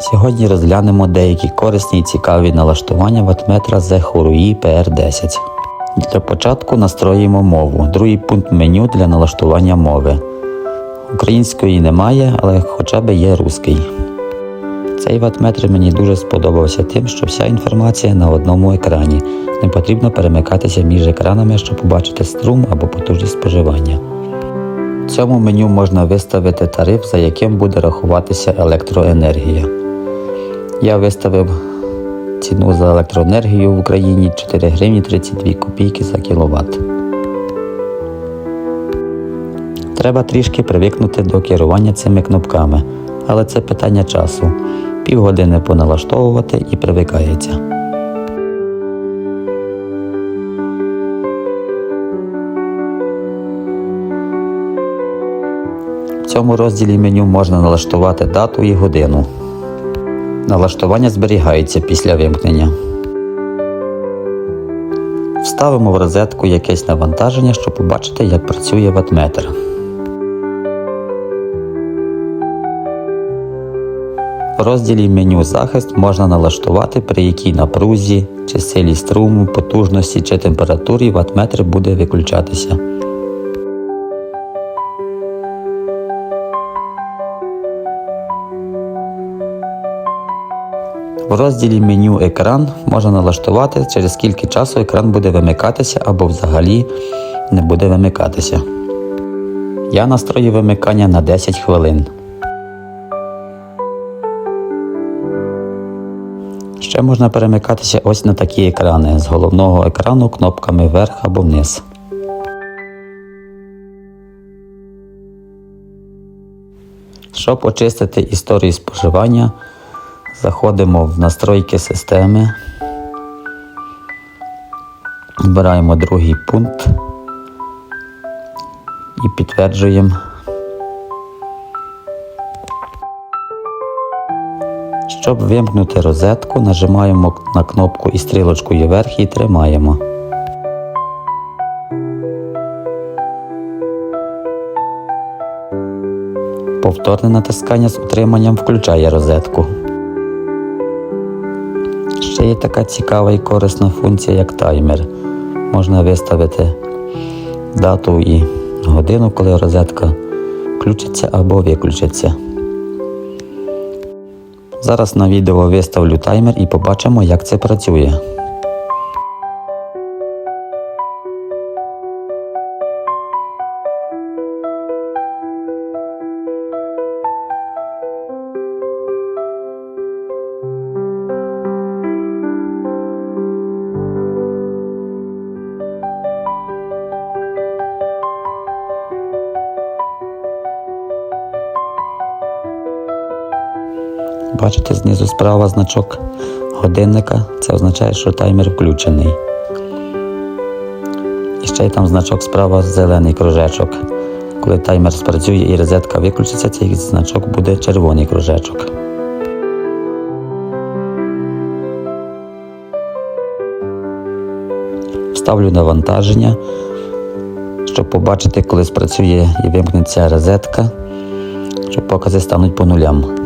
Сьогодні розглянемо деякі корисні і цікаві налаштування ватметра The Hurui PR10. Для початку настроїмо мову. Другий пункт меню для налаштування мови. Української немає, але хоча б є русський. Цей ватметр мені дуже сподобався тим, що вся інформація на одному екрані. Не потрібно перемикатися між екранами, щоб побачити струм або потужність споживання. В цьому меню можна виставити тариф, за яким буде рахуватися електроенергія. Я виставив ціну за електроенергію в Україні 4 гривні 32 копійки за кіловат. Треба трішки привикнути до керування цими кнопками, але це питання часу. Півгодини поналаштовувати і привикається. В цьому розділі меню можна налаштувати дату і годину. Налаштування зберігається після вимкнення. Вставимо в розетку якесь навантаження, щоб побачити, як працює ватметр. В розділі меню захист можна налаштувати, при якій напрузі, чи силі струму, потужності чи температурі ватметр буде виключатися. В розділі меню екран можна налаштувати, через скільки часу екран буде вимикатися або взагалі не буде вимикатися. Я настрою вимикання на 10 хвилин. Ще можна перемикатися ось на такі екрани з головного екрану кнопками вверх або вниз. Щоб очистити історію споживання, заходимо в настройки системи, вибираємо другий пункт і підтверджуємо. Щоб вимкнути розетку, нажимаємо на кнопку і стрілочкою вверх і тримаємо. Повторне натискання з утриманням включає розетку. Ще є така цікава і корисна функція, як таймер. Можна виставити дату і годину, коли розетка включиться або виключиться. Зараз на відео виставлю таймер і побачимо, як це працює. Бачите знизу справа значок годинника. Це означає, що таймер включений. І ще й там значок справа зелений кружечок. Коли таймер спрацює і розетка виключиться, цей значок буде червоний кружечок. Вставлю навантаження, щоб побачити, коли спрацює і вимкнеться розетка, щоб покази стануть по нулям.